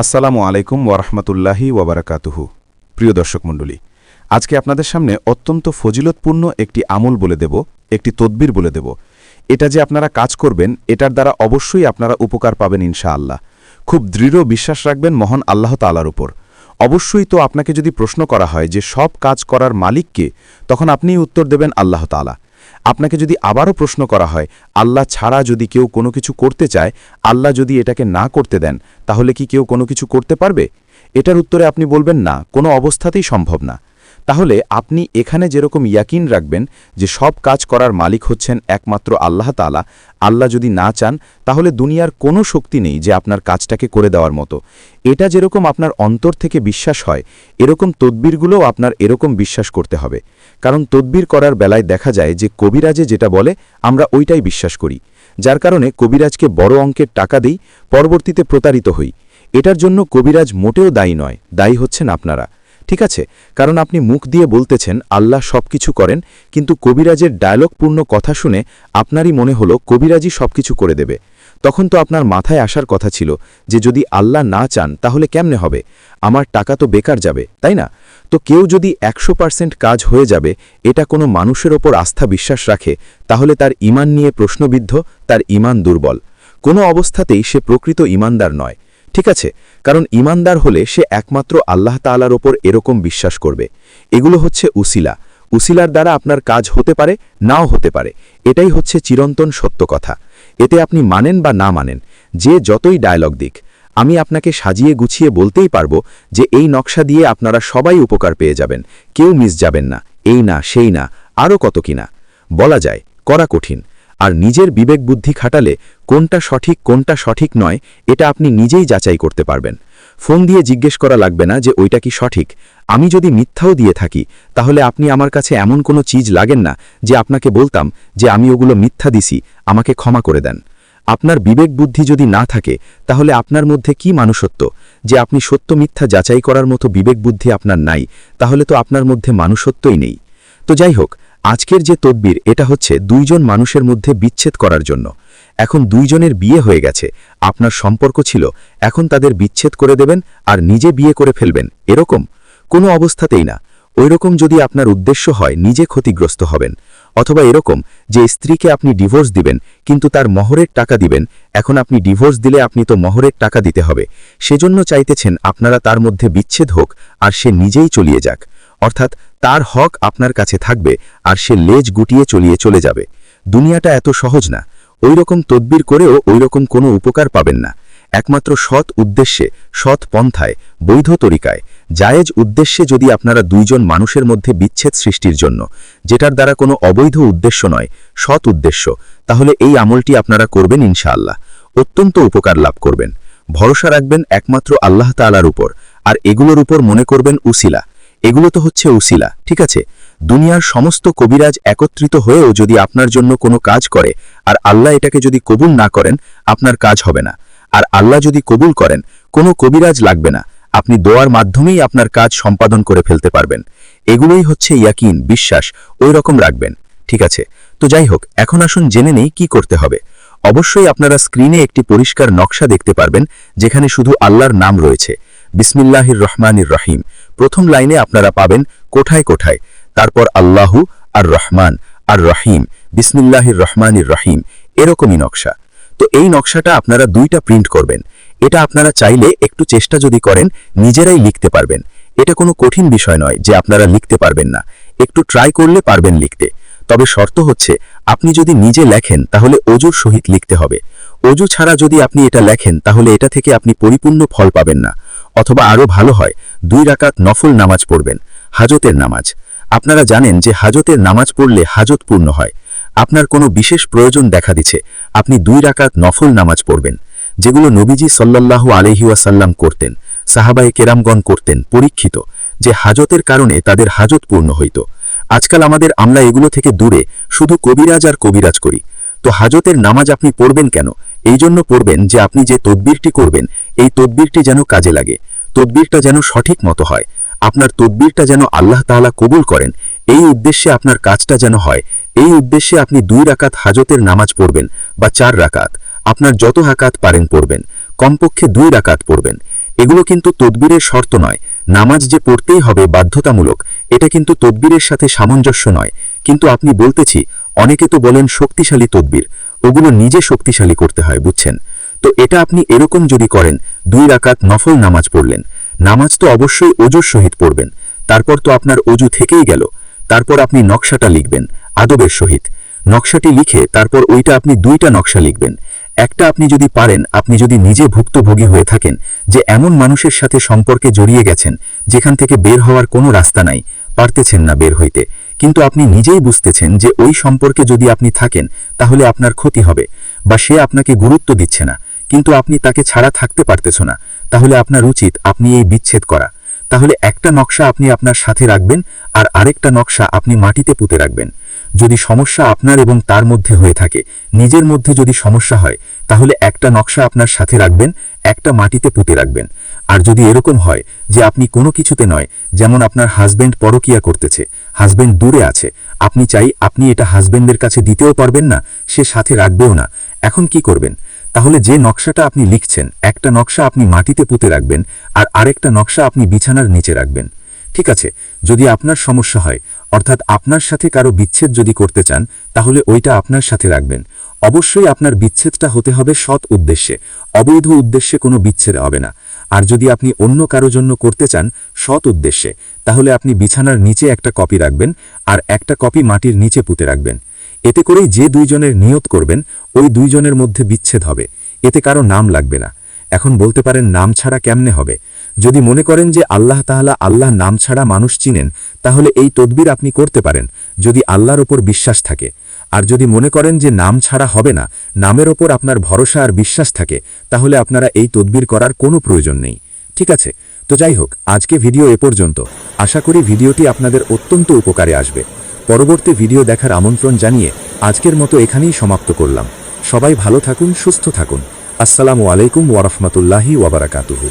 আসসালামু আলাইকুম ওরহমতুল্লাহি ওবরাকাতুহু প্রিয় দর্শক মণ্ডলী, আজকে আপনাদের সামনে অত্যন্ত ফজিলতপূর্ণ একটি আমল বলে দেব, একটি তদবির বলে দেব। এটা যে আপনারা কাজ করবেন, এটার দ্বারা অবশ্যই আপনারা উপকার পাবেন ইনশাআল্লাহ। খুব দৃঢ় বিশ্বাস রাখবেন মহান আল্লাহ তালার উপর। অবশ্যই তো আপনাকে যদি প্রশ্ন করা হয় যে সব কাজ করার মালিককে, তখন আপনিই উত্তর দেবেন আল্লাহ তালা আপনাকে যদি আবারও প্রশ্ন করা হয়, আল্লাহ ছাড়া যদি কেউ কোনো কিছু করতে চায়, আল্লাহ যদি এটাকে না করতে দেন, তাহলে কি কেউ কোনো কিছু করতে পারবে? এটার উত্তরে আপনি বলবেন না, কোনো অবস্থাতেই সম্ভব না। তাহলে আপনি এখানে যেরকম ইয়াকিন রাখবেন যে সব কাজ করার মালিক হচ্ছেন একমাত্র আল্লাহ তালা আল্লাহ যদি না চান, তাহলে দুনিয়ার কোনো শক্তি নেই যে আপনার কাজটাকে করে দেওয়ার মতো। এটা যেরকম আপনার অন্তর থেকে বিশ্বাস হয়, এরকম তদ্বিরগুলোও আপনার এরকম বিশ্বাস করতে হবে। কারণ তদ্বির করার বেলায় দেখা যায় যে কবিরাজে যেটা বলে, আমরা ওইটাই বিশ্বাস করি। যার কারণে কবিরাজকে বড় অঙ্কের টাকা দিই, পরবর্তীতে প্রতারিত হই। এটার জন্য কবিরাজ মোটেও দায়ী নয়, দায়ী হচ্ছেন আপনারা। ঠিক আছে, কারণ আপনি মুখ দিয়ে বলতেছেন, আল্লাহ সব কিছু করেন, কিন্তু কবিরাজের ডায়লগপূর্ণ কথা শুনে আপনারই মনে হলো কবিরাজই সব কিছু করে দেবে। তখন তো আপনার মাথায় আসার কথা ছিল যে যদি আল্লাহ না চান, তাহলে কেমনে হবে? আমার টাকা তো বেকার যাবে, তাই না? তো কেউ যদি একশো পার্সেন্ট কাজ হয়ে যাবে, এটা কোনো মানুষের ওপর আস্থা বিশ্বাস রাখে, তাহলে তার ইমান নিয়ে প্রশ্নবিদ্ধ, তার ইমান দুর্বল। কোনো অবস্থাতেই সে প্রকৃত ইমানদার নয়। ঠিক আছে, কারণ ইমানদার হলে সে একমাত্র আল্লাহ তালার ওপর এরকম বিশ্বাস করবে। এগুলো হচ্ছে উসিলা। উসিলার দ্বারা আপনার কাজ হতে পারে, নাও হতে পারে। এটাই হচ্ছে চিরন্তন সত্য কথা। এতে আপনি মানেন বা না মানেন, যে যতই ডায়লগ দিক, আমি আপনাকে সাজিয়ে গুছিয়ে বলতেই পারব যে এই নকশা দিয়ে আপনারা সবাই উপকার পেয়ে যাবেন, কেউ মিস যাবেন না, এই না, সেই না আরও কত কিনা বলা যায়, করা কঠিন। আর নিজের বিবেক বুদ্ধি খাটালে কোনটা সঠিক কোনটা সঠিক নয়, এটা আপনি নিজেই যাচাই করতে পারবেন। ফোন দিয়ে জিজ্ঞেস করা লাগবে না যে ওইটা কি সঠিক। আমি যদি মিথ্যাও দিয়ে থাকি, তাহলে আপনি আমার কাছে এমন কোনো চিজ লাগেন না যে আপনাকে বলতাম যে আমি ওগুলো মিথ্যা দিছি, আমাকে ক্ষমা করে দেন। আপনার বিবেক বুদ্ধি যদি না থাকে, তাহলে আপনার মধ্যে কি মানুষত্ব? যে আপনি সত্য মিথ্যা যাচাই করার মতো বিবেক বুদ্ধি আপনার নাই, তাহলে তো আপনার মধ্যে মানুষত্বই নেই। তো যাই হোক আজকের যে তদ্বির, এটা হচ্ছে দুইজন মানুষের মধ্যে বিচ্ছেদ করার জন্য। এখন দুইজনের বিয়ে হয়ে গেছে, আপনার সম্পর্ক ছিল, এখন তাদের বিচ্ছেদ করে দেবেন আর নিজে বিয়ে করে ফেলবেন, এরকম? কোনো অবস্থাতেই না। ওইরকম যদি আপনার উদ্দেশ্য হয়, নিজে ক্ষতিগ্রস্ত হবেন। অথবা এরকম যে স্ত্রীকে আপনি ডিভোর্স দিবেন, কিন্তু তার মহরের টাকা দিবেন, এখন আপনি ডিভোর্স দিলে আপনি তো মহরের টাকা দিতে হবে। সেজন্য চাইতেছেন আপনারা তার মধ্যে বিচ্ছেদ হোক, আর সে নিজেই চলিয়ে যাক। অর্থাৎ তার হক আপনার কাছে থাকবে আর সে লেজ গুটিয়ে চলিয়ে চলে যাবে। দুনিয়াটা এত সহজ না। ওই রকম তদ্বির করেও ওই রকম কোনো উপকার পাবেন না। একমাত্র সৎ উদ্দেশ্যে, সৎ পন্থায়, বৈধ তরিকায়, জায়েজ উদ্দেশ্যে যদি আপনারা দুইজন মানুষের মধ্যে বিচ্ছেদ সৃষ্টির জন্য, যেটার দ্বারা কোনো অবৈধ উদ্দেশ্য নয়, সৎ উদ্দেশ্য, তাহলে এই আমলটি আপনারা করবেন ইনশাআল্লাহ। অত্যন্ত উপকার লাভ করবেন। ভরসা রাখবেন একমাত্র আল্লাহ তালার উপর, আর এগুলোর উপর মনে করবেন উসিলা। এগুলো তো হচ্ছে উসিলা, ঠিক আছে? দুনিয়ার সমস্ত কবিরাজ একত্রিত হয়েও যদি আপনার জন্য কোনো কাজ করে, আর আল্লাহ এটাকে যদি কবুল না করেন, আপনার কাজ হবে না। আর আল্লাহ যদি কবুল করেন, কোনো কবিরাজ লাগবে না। আপনি দোয়ার মাধ্যমেই আপনার কাজ সম্পাদন করে ফেলতে পারবেন। এগুলোই হচ্ছে ইয়াকিন, বিশ্বাস, ওই রকম রাখবেন, ঠিক আছে? তো যাই হোক, এখন আসুন জেনে নেই কি করতে হবে। অবশ্যই আপনারা স্ক্রিনে একটি পরিষ্কার নকশা দেখতে পারবেন, যেখানে শুধু আল্লাহর নাম রয়েছে। বিসমিল্লাহির রহমানির রহিম। প্রথম লাইনে আপনারা পাবেন কোঠায় কোঠায় তারপর আল্লাহু আর রহমান আর রহিম, বিসমিল্লাহির রহমানির রহিম, এরকমই নকশা। তো এই নকশাটা আপনারা দুইটা প্রিন্ট করবেন। এটা আপনারা চাইলে একটু চেষ্টা যদি করেন, নিজেরাই লিখতে পারবেন। এটা কোনো কঠিন বিষয় নয় যে আপনারা লিখতে পারবেন না। একটু ট্রাই করলে পারবেন লিখতে। তবে শর্ত হচ্ছে, আপনি যদি নিজে লেখেন, তাহলে অজুর সহিত লিখতে হবে। অজু ছাড়া যদি আপনি এটা লেখেন, তাহলে এটা থেকে আপনি পরিপূর্ণ ফল পাবেন না। অথবা আরও ভালো হয়, দুই রাকাত নফল নামাজ পড়বেন, হাজতের নামাজ। আপনারা জানেন যে হাজতের নামাজ পড়লে হাজত পূর্ণ হয়। আপনার কোনো বিশেষ প্রয়োজন দেখা দিছে আপনি দুই রাকাত নফল নামাজ পড়বেন, যেগুলো নবীজি সাল্লাল্লাহু আলহিউসাল্লাম করতেন সাহাবাই কেরামগণ করতেন, পরীক্ষিত, যে হাজতের কারণে তাদের হাজত পূর্ণ হইত। আজকাল আমাদের আমরা এগুলো থেকে দূরে, শুধু কবিরাজ আর কবিরাজ করি। তো হাজতের নামাজ আপনি পড়বেন কেন? এই জন্য পড়বেন যে আপনি যে তদ্বিরটি করবেন, এই তদ্বিরটি যেন কাজে লাগে। তদ্বিরটা যেন সঠিক মতো হয়। আপনার তদ্বিরটা যেন আল্লাহ তাআলা কবুল করেন, এই উদ্দেশ্যে আপনার কাজটা যেন হয়। এই উদ্দেশ্যে আপনি দুই রাকাত হাজতের নামাজ পড়বেন বা চার রাকাত। আপনার যত হাকাত পারেন পড়বেন, কমপক্ষে দুই রাকাত পড়বেন। এগুলো কিন্তু তদবিরের শর্ত নয়। নামাজ যে পড়তেই হবে বাধ্যতামূলক, এটা কিন্তু তদবিরের সাথে সামঞ্জস্য নয়। কিন্তু আপনি বলতেছি, অনেকে তো বলেন শক্তিশালী তদবির ওগুলো নিজে শক্তিশালী করতে হয়, বুঝছেন? তো এটা আপনি এরকম যদি করেন, দুই রাকাত নফল নামাজ পড়লেন, নামাজ তো অবশ্যই অজুর সহিত পড়বেন, তারপর তো আপনার অজু থেকেই গেল, তারপর আপনি নকশাটা লিখবেন, আদবের সহিত, নকশাটি লিখে তারপর ওইটা আপনি দুইটা নকশা লিখবেন, একটা আপনি যদি পারেন, আপনি যদি নিজে ভুক্তভোগী হয়ে থাকেন, যে এমন মানুষের সাথে সম্পর্কে জড়িয়ে গেছেন, যেখান থেকে বের হওয়ার কোনো রাস্তা নাই, পারতেছেন না বের হইতে কিন্তু আপনি নিজেই বুঝতেছেন যে ওই সম্পর্কে যদি আপনি থাকেন, তাহলে আপনার ক্ষতি হবে বা সে আপনাকে গুরুত্ব দিচ্ছে না। কিন্তু আপনি তাকে ছাড়া থাকতে পারতেছ না। তাহলে আপনার উচিত আপনি এই বিচ্ছেদ করা। তাহলে একটা নকশা আপনি আপনার সাথে রাখবেন আর আরেকটা নকশা আপনি মাটিতে পুঁতে রাখবেন। যদি সমস্যা আপনার এবং তার মধ্যে হয়ে থাকে, নিজের মধ্যে যদি সমস্যা হয়, তাহলে একটা নকশা আপনার সাথে রাখবেন, একটা মাটিতে পুঁতে রাখবেন। আর যদি এরকম হয় যে আপনি কোনো কিছুতে নয়, যেমন আপনার হাজবেন্ড পরকিয়া করতেছে হাজবেন্ড দূরে আছে। আপনি চাই আপনি এটা হাজবেন্ডের কাছে দিতেও পারবেন না, সে সাথে রাখবেও না। এখন কি করবেন? তাহলে যে নকশাটা আপনি লিখছেন, একটা নকশা আপনি মাটিতে পুঁতে রাখবেন আর আরেকটা নকশা আপনি বিছানার নিচে রাখবেন। ঠিক আছে, যদি আপনার সমস্যা হয়, অর্থাৎ আপনার সাথে কারও বিচ্ছেদ যদি করতে চান, তাহলে ওইটা আপনার সাথে রাখবেন। অবশ্যই আপনার বিচ্ছেদটা হতে হবে সৎ উদ্দেশ্যে। অবৈধ উদ্দেশ্যে কোনো বিচ্ছেদ হবে না। আর যদি আপনি অন্য কারও জন্য করতে চান সৎ উদ্দেশ্যে, তাহলে আপনি বিছানার নিচে একটা কপি রাখবেন আর একটা কপি মাটির নিচে পুঁতে রাখবেন। এতে করেই যে দুইজনের নিয়ত করবেন, ওই দুইজনের মধ্যে বিচ্ছেদ হবে। এতে কারও নাম লাগবে না। এখন বলতে পারেন নাম ছাড়া কেমনে হবে? যদি মনে করেন যে আল্লাহ তাহলা আল্লাহ নাম ছাড়া মানুষ চিনেন, তাহলে এই তদবির আপনি করতে পারেন, যদি আল্লাহর ওপর বিশ্বাস থাকে। আর যদি মনে করেন যে নাম ছাড়া হবে না, নামের ওপর আপনার ভরসা আর বিশ্বাস থাকে, তাহলে আপনারা এই তদবির করার কোনো প্রয়োজন নেই। ঠিক আছে, তো যাই হোক, আজকে ভিডিও এ পর্যন্ত। আশা করি ভিডিওটি আপনাদের অত্যন্ত উপকারে আসবে। পরবর্তী ভিডিও দেখার আমন্ত্রণ জানিয়ে আজকের মতো এখানেই সমাপ্ত করলাম। সবাই ভালো থাকুন, সুস্থ থাকুন। আসসালামু আলাইকুম ওয়ারহমতুল্লাহি ওয়াবারাকাতুহু